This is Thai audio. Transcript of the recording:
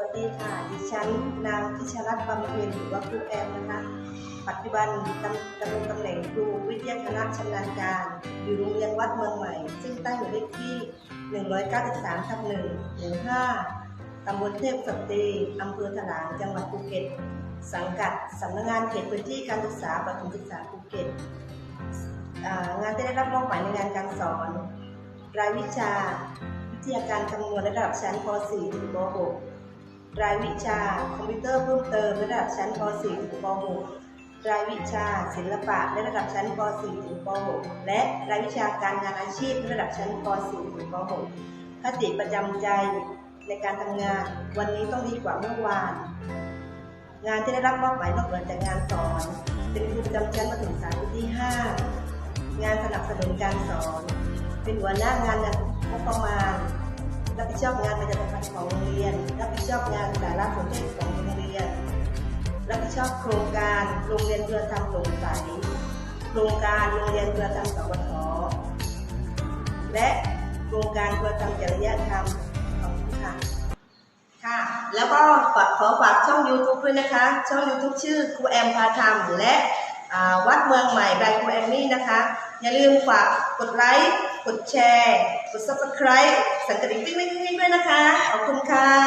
วัสดีค่ะ ดิฉันนางพิชรัตน์บำเพ็ญหรือว่าครูแอมนะคะ ปัจจุบันดำดำรงตำแหน่งครูวิทยาคณะชำนาญการ อยู่โรงเรียนวัดเมืองใหม่ ซึ่งตั้งอยู่เลขที่ 193ทับ1หมู่5ตำบลเทพสตรีอำเภอถลาง จังหวัดภูเก็ต สังกัดสำนักงานเขตพื้นที่การศึกษาประถมศึกษาภูเก็ต งานที่ได้รับมอบหมายในงานการสอน รายวิชาวิทยาการคำนวณระดับชั้นป .4 ถึงป .6 รายวิชาคอมพิวเตอร์เพิ่มเติมระดับชั้นป .4 ถึงป .6 รายวิชาศิลปะในระดับชั้นป .4 ถึงป .6 และรายวิชาการงานอาชีพในระดับชั้นป .4 ถึงป .6 คติประจำใจในการทำงานวันนี้ต้องดีกว่าเมื่อวาน งานที่ได้รับมอบหมายนอกเหนือจากงานสอน เป็นครูประจำชั้นประถมศึกษาปีที่ 5 งานสนับสนุนการสอน เป็นหัวหน้างานงบประมาณ ชอบงานประจำพันของโรงเรียน รับผิดชอบงานสารสนเทศของโรงเรียน รับผิดชอบโครงการโรงเรียนเพื่อทำโร่งใสโครงการโรงเรียนเพื่อทำสวทและโครงการเพื่อทำจริยธรรมขอบคุณค่ะค่ะ แล้วก็ฝากขอฝากช่อง YouTube ด้วยนะคะ ช่อง YouTube ชื่อครูแอมพาธรรมและวัดเมืองใหม่บายครูแอมมี่นะคะ อย่าลืมฝากกดไลค์ กดแชร์ กด Subscribe สังกติวิ่งวิ่งวิ่งด้วยนะคะ ขอบคุณค่ะ